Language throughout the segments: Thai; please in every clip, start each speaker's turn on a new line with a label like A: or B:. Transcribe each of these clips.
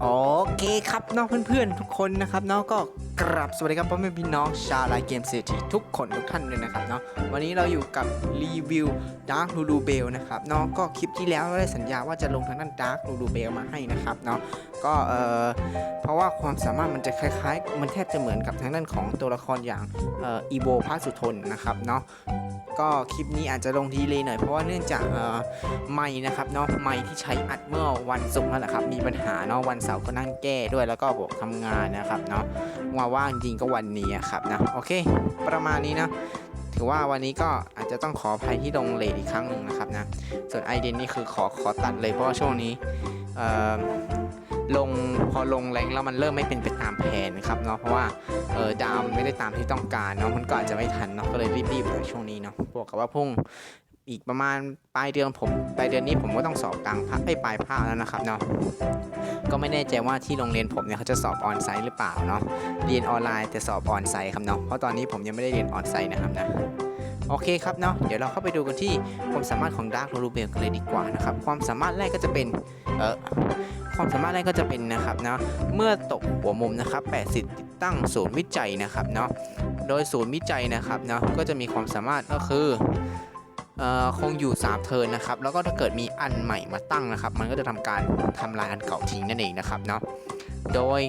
A: โอเคครับเน้องเพื่อนๆทุกคนนะครับเนาะก็ กราบสวัสดีครับพ่อแม่พี่น้องชาวไลเกมเศรษฐีทุกคนทุกท่านเลยนะครับเนาะวันนี้เราอยู่กับรีวิว Dark l u l u b e l นะครับเนาะก็คลิปที่แล้วเราได้สัญญาว่าจะลงทางด้าน Dark l u l u b e l มาให้นะครับเนาะก็เออเพราะว่าความสามารถมันจะคล้ายๆ มันแทบจะเหมือนกับทางด้านของตัวละครอย่างเอออีโบพาสุทนนะครับเนาะก็คลิปนี้อาจจะลงดีเลยหน่อยเพราะว่าเนื่องจากเอ่อไม้นะครับเนาะไม้ที่ใช้อัดเมื่อวันศุกร์นั่นแหละครับมีปัญหาเนาะวันเสาร์ก็นั่งแก้ด้วยแล้วก็บอกทำงานนะครับเนาะว่างจริงก็วันนี้ครับนะโอเค ประมาณนี้นะถือว่าวันนี้ก็อาจจะต้องขออภัยที่ลงเลทอีกครั้งหนึ่งนะครับนะส่วนไอเดนนี่คือขอขอตัดเลยเพราะว่าช่วงนี้ลงพอลงแรงแล้วมันเริ่มไม่เป็นไปตามแผนครับเนาะเพราะว่าเออดาวมันไม่ได้ตามที่ต้องการเนาะมันก็อาจจะไม่ทันเนาะก็เลยรีบๆในช่วงนี้เนาะบวกกับว่าพุ่ง อีกประมาณปลายเดือนผมปลายเดือนนี้ผมก็ต้องสอบกลางภาคไอ้ยปลายภาคแล้วนะครับเนาะก็ไม่แน่ใจว่าที่โรงเรียนผมเนี่ยเขาจะสอบออนไซต์หรือเปล่าเนาะเรียนออนไลน์แต่สอบออนไซต์ครับเนาะเพราะตอนนี้ผมยังไม่ได้เรียนออนไซต์นะครับนะโอเคครับเนาะเดี๋ยวเราเข้าไปดูกันที่ความสามารถของดาร์คโรลูเบลกันเลยดีกว่านะครับความสามารถแรกก็จะเป็นเออความสามารถแรกก็จะเป็นนะครับเนาะเมื่อตกหัวมุมนะครับ 80 ติดตั้งศูนย์วิจัยนะครับเนาะโดยศูนย์วิจัยนะครับเนาะก็จะมีความสามารถก็คือ คงอยู่ 3 เทิร์นนะครับ แล้วก็ถ้าเกิดมีอันใหม่มาตั้งนะครับ มันก็จะทำการทำลายอันเก่าทิ้งนั่นเองนะครับเนาะ โดย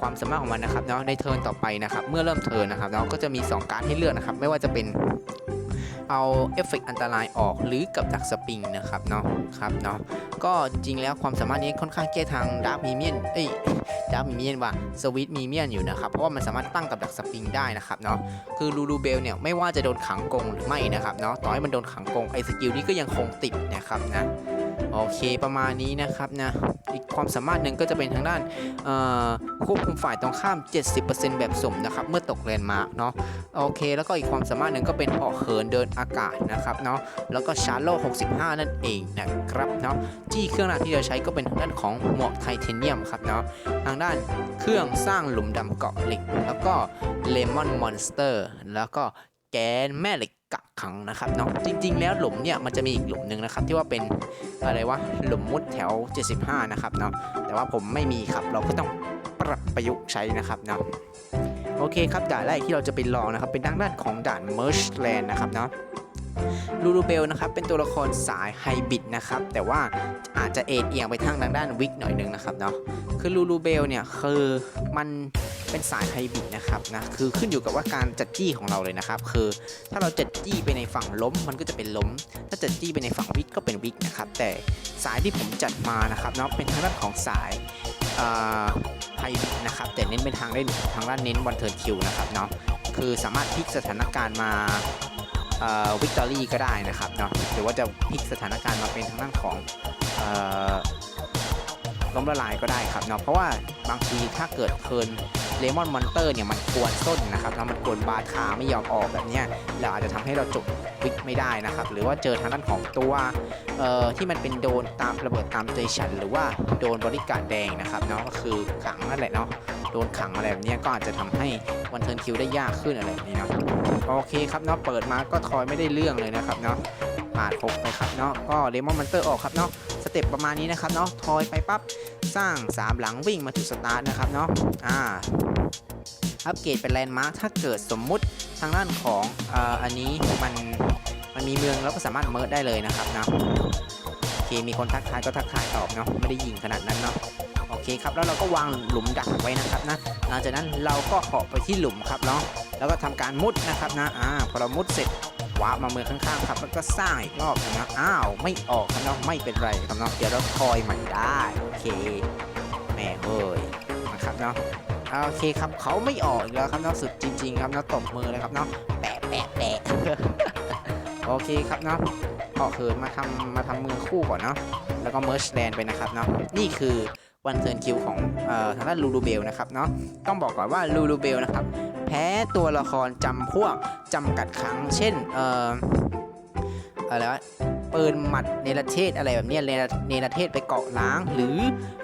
A: ความสามารถของมันนะครับเนาะในเทิร์นต่อไปนะครับ เมื่อเริ่มเทิร์นนะครับเนาะก็จะมี 2 การให้เลือกนะครับ ไม่ว่าจะเป็น เอาเอฟเฟกต์อันตรายออกหรือกับดักสปริงนะครับเนาะครับเนาะก็จริงแล้วความสามารถนี้ค่อนข้างแก้ทางดาร์มีเมียนเอ้ยดาร์มีเมียนว่าสวิตมีเมียนอยู่นะครับเพราะว่ามันสามารถตั้งกับดักสปริงได้นะครับเนาะคือลูลูเบลเนี่ยไม่ว่าจะโดนขังกงหรือไม่นะครับเนาะต่อให้มันโดนขังกงไอ้สกิลนี้ก็ยังคงติดนะครับนะ โอเคประมาณนี้นะครับนะอีกความสามารถหนึ่งก็จะเป็นทางด้านควบคุมฝ่ายตรงข้าม 70%แบบสมนะครับเมื่อตกแลนด์มาร์กเนาะโอเค แล้วก็อีกความสามารถหนึ่งก็เป็นออกเหินเดินอากาศนะครับเนาะแล้วก็ชาร์โล65 นั่นเองนะครับเนาะที่เครื่องรางที่เราใช้ก็เป็นทางด้านของหมวกไทเทเนียมครับเนาะทางด้านเครื่องสร้างหลุมดำเกาะเหล็ก แล้วก็เลมอนมอนสเตอร์แล้วก็แกนแม่เหล็ก กักขังนะครับเนาะจริง ๆ แล้วหลุมเนี่ยมันจะมีอีกหลุมหนึ่งนะครับที่ว่าเป็นอะไรวะหลุมมุดแถว 75 นะครับเนาะแต่ว่าผมไม่มีครับเราก็ต้องปรับประยุกต์ใช้นะครับเนาะโอเคครับด่านแรกที่เราจะไปลองนะครับเป็นด้านด้านของด่าน Merge Land นะครับเนาะลูลูเบลนะครับเป็นตัวละครสายไฮบิดนะครับแต่ว่าอาจจะเอ็นเอียงไปทางด้านวิกหน่อยนึงนะครับเนาะคือลูลูเบลเนี่ยคือมัน เป็นสายไฮบริดนะครับนะคือขึ้นอยู่กับว่าการจัดจี้ของเราเลยนะครับ คือถ้าเราจัดจี้ไปในฝั่งล้มมันก็จะเป็นล้ม ถ้าจัดจี้ไปในฝั่งวิกก็เป็นวิกนะครับ แต่สายที่ผมจัดมานะครับเนาะเป็นทางด้านของสายไฮบริดนะครับแต่เน้นเป็นทางด้ทางด้านเน้นวันเทิร์นคิวนะครับเนาะคือสามารถพลิกสถานการณ์มาวิกตอรี่ก็ได้นะครับเนาะหรือว่าจะพลิกสถานการณ์มาเป็นทางด้านของล้มละลายก็ได้ครับเนาะเพราะว่าบางทีถ้าเกิดเทิร์น เลมอนมอนเตอร์เนี่ยมันกวนส้นนะครับแล้วมันกวนบาดขาไม่ยอมออกแบบเนี้ยเราอาจจะทำให้เราจบวิกไม่ได้นะครับ หรือว่าเจอทางด้านของตัวเอ่อที่มันเป็นโดนตามระเบิดตามใจฉัน หรือว่าโดนบริการแดงนะครับเนาะก็คือขังนั่นแหละเนาะโดนขังอะไรแบบนี้ก็อาจจะทำให้วันเทิร์นคิวได้ยากขึ้นอะไรแบบนี้นะโอเคครับเนาะเปิดมาก็ทอยไม่ได้เรื่องเลยนะครับเนาะ ปาดคกไปครับเนาะก็เลมอนมอนเตอร์ออกครับเนาะสเต็ปประมาณนี้นะครับเนาะทอยไปปั๊บสร้างสามหลังวิ่งมาจุดสตาร์ทนะครับเนาะอ่าอัปเกรดเป็นแลนด์มาร์คถ้าเกิดสมมุติทางด้านของอ่ออันนี้มันมันมีเมืองแล้วก็สามารถเมิร์ดได้เลยนะครับนะโอเคมีคนทักทายก็ทักทายตอบเนาะไม่ได้ยิงขนาดนั้นเนาะโอเคครับแล้วเราก็วางหลุมดักไว้นะครับนะหลังจากนั้นเราก็เหาะไปที่หลุมครับเนาะแล้วก็ทำการมุดนะครับนะอ่าพอเรามุดเสร็จ ว้ามาเมือข้างๆครับแล้วก็สร้างอีกรอบนะอ้าวไม่ออกครับเนาะไม่เป็นไรครับเนาะเดี๋ยวเราคอยใหม่ได้โอเคแม่เอ้ยนะครับเนาะโอเคครับเขาไม่ออกแล้วครับเนาะสุดจริง ๆ ครับเนาะตบมือเลยครับเนาะแปะแปะแปะโอเคครับเนาะออเขินมาทำมาทำมือคู่ก่อนเนาะแล้วก็เมิร์ชแลนไปนะครับเนาะนี่คือ วันเทิร์นคิวของทางด้านลูลูเบลนะครับเนาะต้องบอกก่อนว่าลูลูเบลนะครับแพ้ตัวละครจำพวกจำกัดครั้ง เช่นเอ่ออะไรวะปืนหมัดเนรเทศอะไรแบบนี้ยเนรเนรเทศไปเกาะล้าง หรือ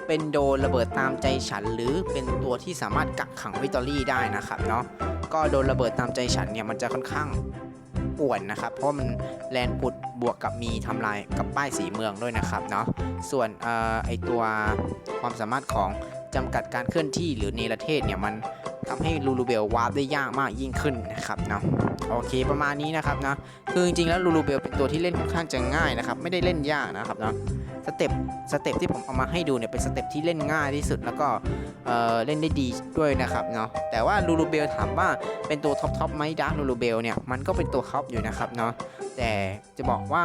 A: เป็นโดนระเบิดตามใจฉัน หรือเป็นตัวที่สามารถกักขังวิตอรี่ได้นะครับเนาะก็โดนระเบิดตามใจฉันเนี่ยมันจะค่อนข้าง ป่วนนะครับ เพราะมันแลนปุดบวกกับมีทำลายกับป้ายสีเมืองด้วยนะครับเนาะส่วนออไอตัวความสามารถของจำกัดการเคลื่อนที่หรือเนรเทศเนี่ยมันทำให้ลูลูเบลวาร์ปได้ยากมากยิ่งขึ้นนะครับเนาะโอเคประมาณนี้นะครับนะคือจริงๆแล้วลูลูเบลเป็นตัวที่เล่นค่อนข้างจะง่ายนะครับ ไม่ได้เล่นยากนะครับเนาะ สเต็ปสเต็ปที่ผมเอามาให้ดูเนี่ยเป็นสเต็ปที่เล่นง่ายที่สุดแล้วก็เเล่นได้ดีด้วยนะครับเนาะแต่ว่าลูลูเบลถามว่าเป็นตัวท็อปท็อปไหมดาร์ลูลูเบลเนี่ยมันก็เป็นตัวท็อปอยู่นะครับเนาะแต่จะบอกว่า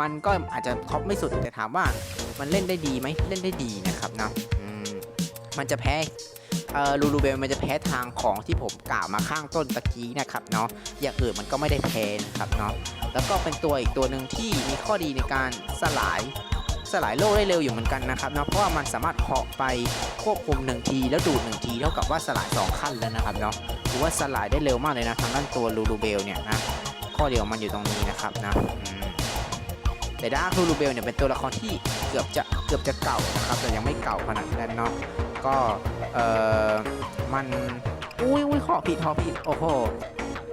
A: มันก็อาจจะท็อปไม่สุดแต่ถามว่ามันเล่นได้ดีไหมเล่นได้ดีนะครับเนาะมมันจะแพ้ลูลูเบลมันจะแพ้ทางของที่ผมกล่าวมาข้างต้นตะกี้นะครับเนาะอย่างอื่นมันก็ไม่ได้แพ้นะครับเนาะแล้วก็เป็นตัวอีกตัวหนึ่งที่มีข้อดีในการสลาย สลายโลกได้เร็วอยู่เหมือนกันนะครับเนาะเพราะว่ามันสามารถเหาะไปควบคุมหนึ่งทีแล้วดูดหนึ่งทีเท่ากับว่าสลายสองขั้นแล้วนะครับเนาะถือว่าสลายได้เร็วมากเลยนะทางด้านตัวลูลูเบลเนี่ยนะข้อเดียวมันอยู่ตรงนี้นะครับนะแต่ดาร์คลูลูเบลเนี่ยเป็นตัวละครที่เกือบจะเกือบจะเก่านะครับแต่ยังไม่เก่าขนาดนั้นเนาะก็เออมันอุ้ยอุ้ยขอผิดขอผิดโอ้โห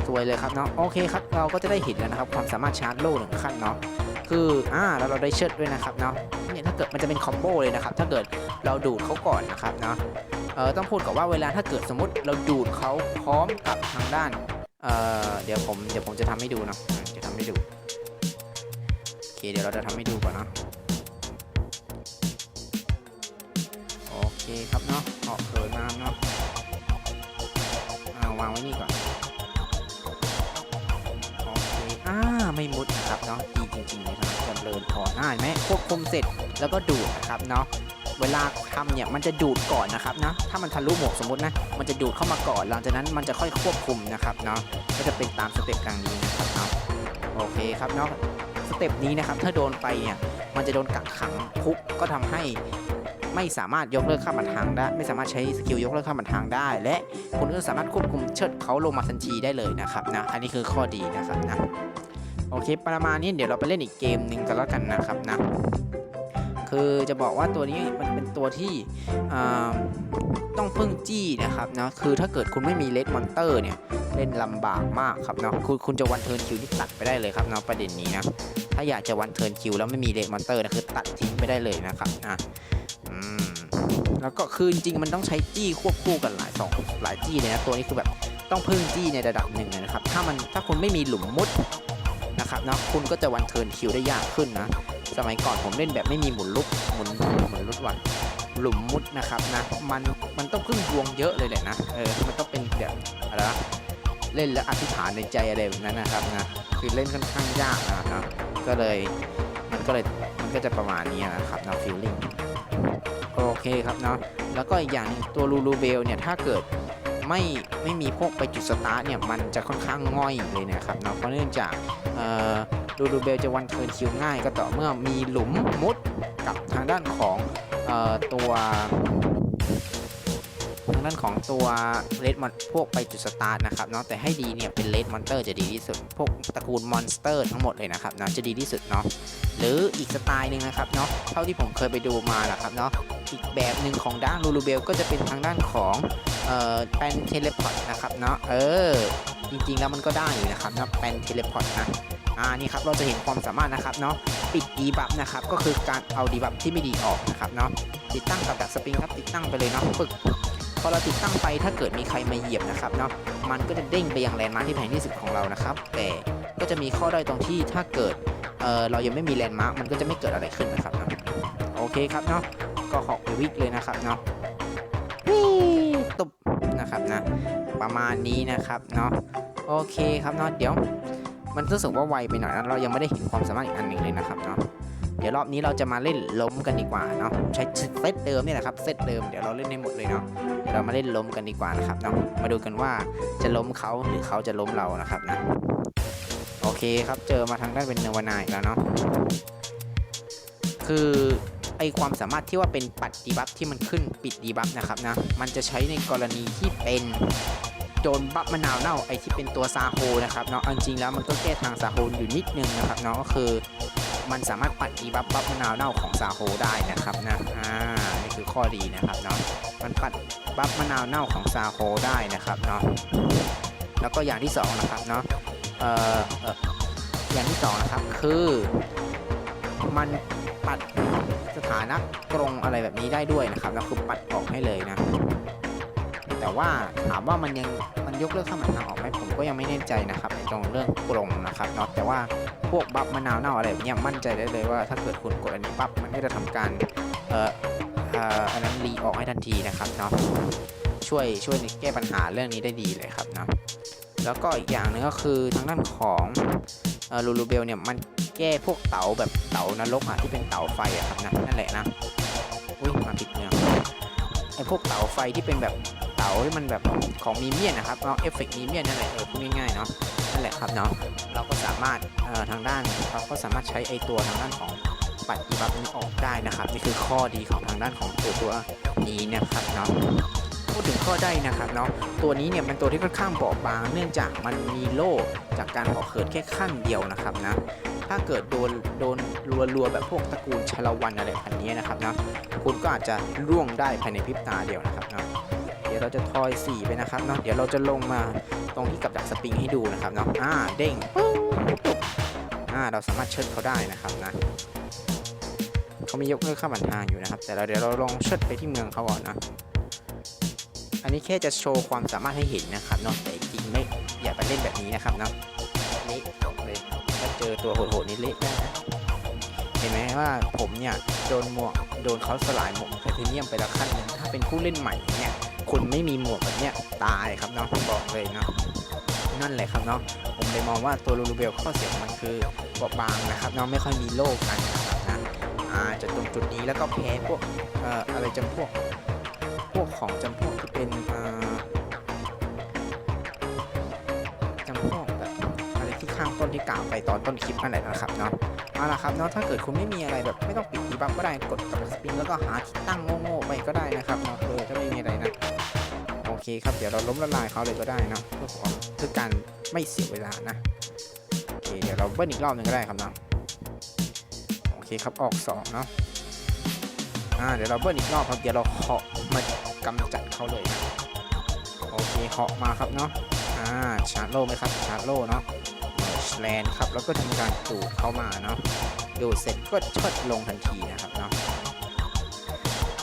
A: สวยเลยครับเนาะโอเคครับเราก็จะได้เห็นแล้วนะครับความสามารถชาร์จโล่หนึ่งขั้นเนาะ คืออ่าแล้วเราได้เชิดด้วยนะครับเนาะเนี่ยถ้าเกิดมันจะเป็นคอมโบเลยนะครับถ้าเกิดเราดูดเขาก่อนนะครับเนาะเออต้องพูดก่อนว่าเวลาถ้าเกิดสมมติเราดูดเขาพร้อมกับทางด้านเออเดี๋ยวผมเดี๋ยวผมจะทำให้ดูเนาะจะทำให้ดูโอเคเดี๋ยวเราจะทำให้ดูก่อนเนาะโอเคครับเนาะออกเขินมาเนาะอ่าวางไว้นี่ก่อนโอเคอ่าไม่มุดนะครับเนาะ จริงๆเลยครับจำเริญพออ่าเห็นไหมควบคุมเสร็จแล้วก็ดูดนะครับเนาะเวลาทำเนี่ยมันจะดูดก่อนนะครับนะถ้ามันทะลุหมวกสมมตินะมันจะดูดเข้ามาก่อน หลังจากนั้นมันจะค่อยควบคุมนะครับเนาะก็จะเป็นตามสเต็ปกลางนี้นะครับเนาะโอเคครับเนาะสเต็ปนี้นะครับถ้าโดนไปเนี่ยมันจะโดนกักขังคุกก็ทำให้ไม่สามารถยกเลิกข้ามทางได้ ไม่สามารถใช้สกิลยกเลิกข้ามทางได้ และคุณก็สามารถควบคุมเชิดเขาลงมาทันทีได้เลยนะครับนะอันนี้คือข้อดีนะครับนะ โอเค ประมาณนี้เดี๋ยวเราไปเล่นอีกเกมหนึ่งกันแล้วกันนะครับนะ คือจะบอกว่าตัวนี้มันเป็นตัวที่ต้องพึ่งจี้นะครับนะ คือถ้าเกิดคุณไม่มีเลดมอนเตอร์เนี่ยเล่นลำบากมากครับเนาะคุณคุณจะวันเทิร์นคิวที่ตัดไปได้เลยครับเนาะประเด็นนี้นะ ถ้าอยากจะวันเทิร์นคิวแล้วไม่มีเลดมอนเตอร์นะคือตัดทิ้งไปได้เลยนะครับนะอืมแล้วก็คือจริงมันต้องใช้จี้ควบคู่กันหลายสองหลายจี้เลยนะตัวนี้คือแบบต้องพึ่งจี้ในระดับหนึ่งนะครับ ถ้ามันถ้าคุณไม่มีหลุมมุด นะครับนะคุณก็จะวันเทิร์นคิวได้ยากขึ้นนะ สมัยก่อนผมเล่นแบบไม่มีหมุนลุกหมุนหมุนลุกวันหลุมมุดนะครับนะมันมันต้องพึ่งดวงเยอะเลยแหละนะเออมันต้องเป็นแบบอะไรนะเล่นแล้วอธิษฐานในใจอะไรแบบนั้นนะครับนะคือเล่นค่อนข้างยากนะนะก็เลยมันก็เลยมันก็จะประมาณนี้นะครับนะฟีลลิ่งโอเคครับเนาะแล้วก็อีกอย่างหนึงตัวลูลูเบลเนี่ยถ้าเกิด ไม่ไม่มีพวกไปจุดสตาร์ทเนี่ยมันจะค่อนข้างง่อยเลยนะครับเนาะเพราะเนื่องจากดูดูเบลจะวันเทิร์นคิวง่าย ก็ต่อเมื่อมีหลุมมุดกับทางด้านของออตัว ด้านของตัวเลดมอนพวกไปจุดสตาร์ทนะครับเนาะแต่ให้ดีเนี่ยเป็นเลดมอนเตอร์จะดีที่สุด พวกตระกูลมอนสเตอร์ทั้งหมดเลยนะครับเนาะจะดีที่สุดเนาะหรืออีกสไตล์หนึ่งนะครับเนาะเท่าที่ผมเคยไปดูมาแหละครับเนาะอีกแบบหนึ่งของด้านลูลูเบลก็จะเป็นทางด้านของเอ่อเป็นเทเลพอร์ตนะครับเนาะเออจริงๆแล้วมันก็ได้อยู่นะครับเนาะเป็นเทเลพอร์ตนะอ่านี่ครับเราจะเห็นความสามารถนะครับเนาะปิดดีบัฟนะครับก็คือการเอาดีบัฟที่ไม่ดีออกนะครับเนาะติดตั้งกับดักสปริงครับติดตั้งไปเลยเนาะปึก อเราติดตั้งไปถ้าเกิดมีใครมาเหยียบนะครับเนาะมันก็จะเด้งไปยังแลนด์มาร์คที่แพงที่สุดของเรานะครับ แต่ก็จะมีข้อด้อยตรงที่ถ้าเกิดเออเรายังไม่มีแลนด์มาร์คมันก็จะไม่เกิดอะไรขึ้นนะครับเนาะโอเคครับเนาะก็หอไปวิกเลยนะครับเนาะวิ่งตุบนะครับนะประมาณนี้นะครับเนาะโอเคครับเนาะเดี๋ยว มันรู้สึกว่าไวไปหน่อยนะเรายังไม่ได้เห็นความสามารถอีกอันหนึ่งเลยนะครับเนาะ ดี๋ยวรอบนี้เราจะมาเล่นล้มกันดีกว่าเนาะใช้เซตเดิมนี่แหละครับเซตเดิมเดี๋ยวเราเล่นให้หมดเลยเนาะเดี๋ยวเรามาเล่นล้มกันดีกว่านะครับเนาะมาดูกันว่าจะล้มเขาหรือเขาจะล้มเรานะครับนะโอเคครับเจอมาทางด้านเป็นเนวานาอีกแล้วเนาะคือไอความสามารถที่ว่าเป็นปัดดีบัฟที่มันขึ้นปิดดีบัฟนะครับนะมันจะใช้ในกรณีที่เป็นโดนบัฟมะนาวเน่าไอที่เป็นตัวซาโฮนะครับเนาะเอาจริงๆแล้วมันก็แก้ทางซาโฮอยู่นิดนึงนะครับเนาะก็คือ มันสามารถปัดดีบัฟบัฟมะนาวเน่าของซาโฮได้นะครับนะอ่านี่คือข้อดีนะครับเนาะมันปัดบัฟมะนาวเน่าของซาโฮได้นะครับเนาะแล้วก็อย่างที่สองนะครับเนาะเอ่ออย่างที่สองนะครับคือมันปัดสถานะกรงอะไรแบบนี้ได้ด้วยนะครับแล้วคือปัดออกให้เลยนะแต่ว่าถามว่ามันยังมันยกเลิกข้ามทางออกไหมผมก็ยังไม่แน่ใจนะครับในตรงเรื่องกรงนะครับเนาะแต่ว่า พวกบัฟมะนาวเน่าอะไรแบบนี้มั่นใจได้เลยว่าถ้าเกิดคุณกดอันนี้ปั๊บมันก็จะทำการเอ่ออันนั้นรีออกให้ทันทีนะครับเนาะช่วยช่วยในแก้ปัญหาเรื่องนี้ได้ดีเลยครับเนาะแล้วก็อีกอย่างหนึงก็คือทางด้านของลูลูเบลเนี่ยมันแก้พวกเต๋าแบบเต๋านรกอะที่เป็นเต๋าไฟอะครับนะนั่นแหละนะอุ้ยมาผิดเมืองไอพวกเต๋าไฟที่เป็นแบบาที่มันแบบของมีเมียนนะครับเอาเอฟเฟกต์มีเมียนนั่นแหละเออพูดง่ายๆเนาะนั่นแหละครับเนาะเราก็สามารถเอ่อทางด้านเราก็สามารถใช้ไอตัวทางด้านของปัดอีบัฟนี้ออกได้นะครับนี่คือข้อดีของทางด้านของตัวตัวนี้นะครับเนาะพูดถึงข้อได้นะครับเนาะตัวนี้เนี่ยเป็นตัวที่ค่อนข้างเบาบาง เนื่องจากมันมีโล่จากการเผาเขินแค่ขั้นเดียวนะครับนะถ้าเกิดโดนโดนรัวๆแบบพวกตระกูลชลวันอะไรพันนี้นะครับนะคุณก็อาจจะร่วงได้ภายในพริบตาเดียวนะครับเนาะ ดี๋ยวเราจะทอย 4 ไปนะครับเนาะเดี๋ยวเราจะลงมาตรงที่กับดักสปริงให้ดูนะครับเนาะอ่าเด้งอ่าเราสามารถเชิดเขาได้นะครับนะเขามียกเลิกข้ามบันทางอยู่นะครับ แต่เราเดี๋ยวเราลองเชิดไปที่เมืองเขาก่อนนะอันนี้แค่จะโชว์ความสามารถให้เห็นนะครับเนาะแต่จริงไม่อย่าไปเล่นแบบนี้นะครับเนาะเละเลยถ้าเจอตัวโหดๆนี่เละได้นะเห็นไหมว่าผมเนี่ยโดนหมวกโดนเขาสลายหมวกไทเทเนียมไปแล้วขั้นหนึงถ้าเป็นผู้เล่นใหม่เนี่ย คุณไม่มีหมวกแบบเนี้ยตายครับเนาะผมบอกเลยเนาะนั่นแหละครับเนาะผมเลยมองว่าตัวลูลูเบลข้อเสียของมันคือเบาบางนะครับเนาะไม่ค่อยมีโล่กันนะครับนะอ่าจะตรงจุดนี้แล้วก็แพ้พวกเอ่ออะไรจำพวกพวกของจำพวกที่เป็นอ่อจำพวกแบบอะไรที่ข้างต้นที่กล่าวไปตอนต้นคลิปนั่นแหละนะครับเนาะ เอาละครับเนาะถ้าเกิดคุณไม่มีอะไรแบบไม่ต้องปิดดีบัฟก็ได้กดกับสปริงแล้วก็หาที่ตั้งโง่ๆไปก็ได้นะครับเนาะเออถ้าไม่มีอะไรนะโอเคครับเดี๋ยวเราล้มละลายเขาเลยก็ได้นะเพื่อความเพื่อการไม่เสียเวลานะโอเคเดี๋ยวเราเบิ้ลอีกรอบหนึ่งก็ได้ครับเนาะโอเคครับออกสองเนาะอ่าเดี๋ยวเราเบิ้ลอีกรอบครับเดี๋ยวเราเคาะมากำจัดเขาเลยนะโอเคเคาะมาครับเนาะอ่าชาร์โลไหมครับชาร์โลเนาะ แลนด์ครับ แล้วก็ทำการดูดเข้ามาเนาะดูดเสร็จก็ชดลงทันทีนะครับเนาะ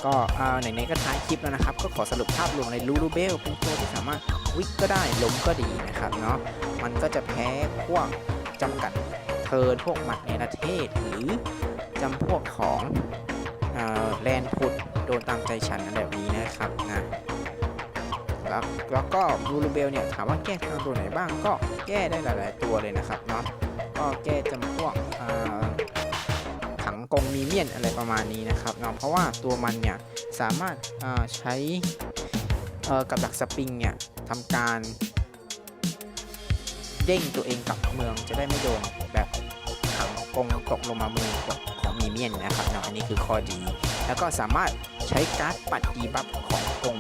A: ก็อ่าไหนๆก็ท้ายคลิปแล้วนะครับ ก็ขอสรุปภาพรวมในลูลูเบลเป็นตัวที่สามารถวิกก็ได้ล้มก็ดีนะครับเนาะมันก็จะแพ้พวกจำกัดเทิร์นพวกหมัดในประเทศ หรือจำพวกของแลนพุดโดนตามใจฉันแบบนี้นะครับนะ แล้วแล้วก็บูรูเบลเนี่ยถามว่าแก้ทางตัวไหนบ้างก็แก้ได้หลาย ๆ ตัวเลยนะครับเนาะก็แก้จำพวกขังกงมีเมียนอะไรประมาณนี้นะครับเนาะเพราะว่าตัวมันเนี่ยสามารถใช้กับดักสปริงเนี่ยทำการเด้งตัวเองกลับเมืองจะได้ไม่โดนแบบขังกงตกลงมามือของมีเมียนนะครับเนาะอันนี้คือข้อดี แล้วก็สามารถใช้การ์ดปัดดีบัฟของกง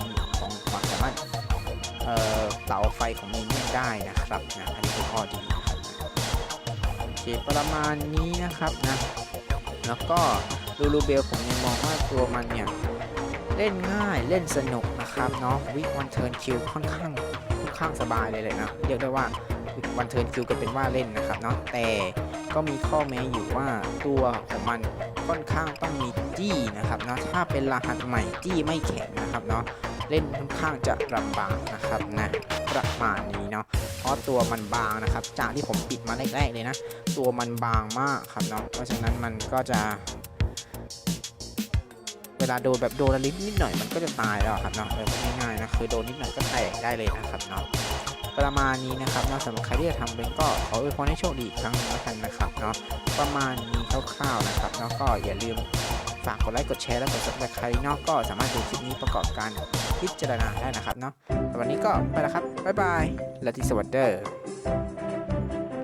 A: เสาไฟของมีเนียนได้นะครับนะอันนี้คือข้อดีนะครับโอเคประมาณนี้นะครับนะแล้วก็ลูลูเบลผมยังมองว่าตัวมันเนี่ยเล่นง่ายเล่นสนุกนะครับเนาะวิกวันเทิร์นคิวค่อนข้างค่อนข้างสบายเลยเลยนะเรียกได้ว่าวันเทิร์นคิวก็เป็นว่าเล่นนะครับเนาะแต่ก็มีข้อแม้อยู่ว่าตัวของมันค่อนข้างต้องมีจี้นะครับเนาะถ้าเป็นรหัสใหม่จี้ไม่แข็งนะครับเนาะ เล่นค่อนข้างจะลำบากนะครับนะประมาณนี้เนาะเพราะตัวมันบางนะครับ จากที่ผมปิดมาแรกๆเลยนะ ตัวมันบางมากครับเนาะเพราะฉะนั้นมันก็จะ เวลาโดนแบบโดนลิฟนิดหน่อยมันก็จะตายแล้วครับเนาะเออพูดง่ายๆนะคือโดนนิดหน่อยก็แตกได้เลยนะครับเนาะประมาณนี้นะครับนาะสำหรับใครที่จะทำเป็นก็ขออวยพรให้โชคดีอีกครั้งหนึงแล้วกันนะครับเนาะประมาณนี้คร่าวๆนะครับเนาะก็อย่าลืมฝากกดไลค์กดแชร์และกด subscribe ใครเนาะก็สามารถดูคลิปนี้ประกอบการ พิจารณาได้นะครับเนาะวันนี้ก็ไปแล้วครับ บ๊ายบายและที่สวัสดี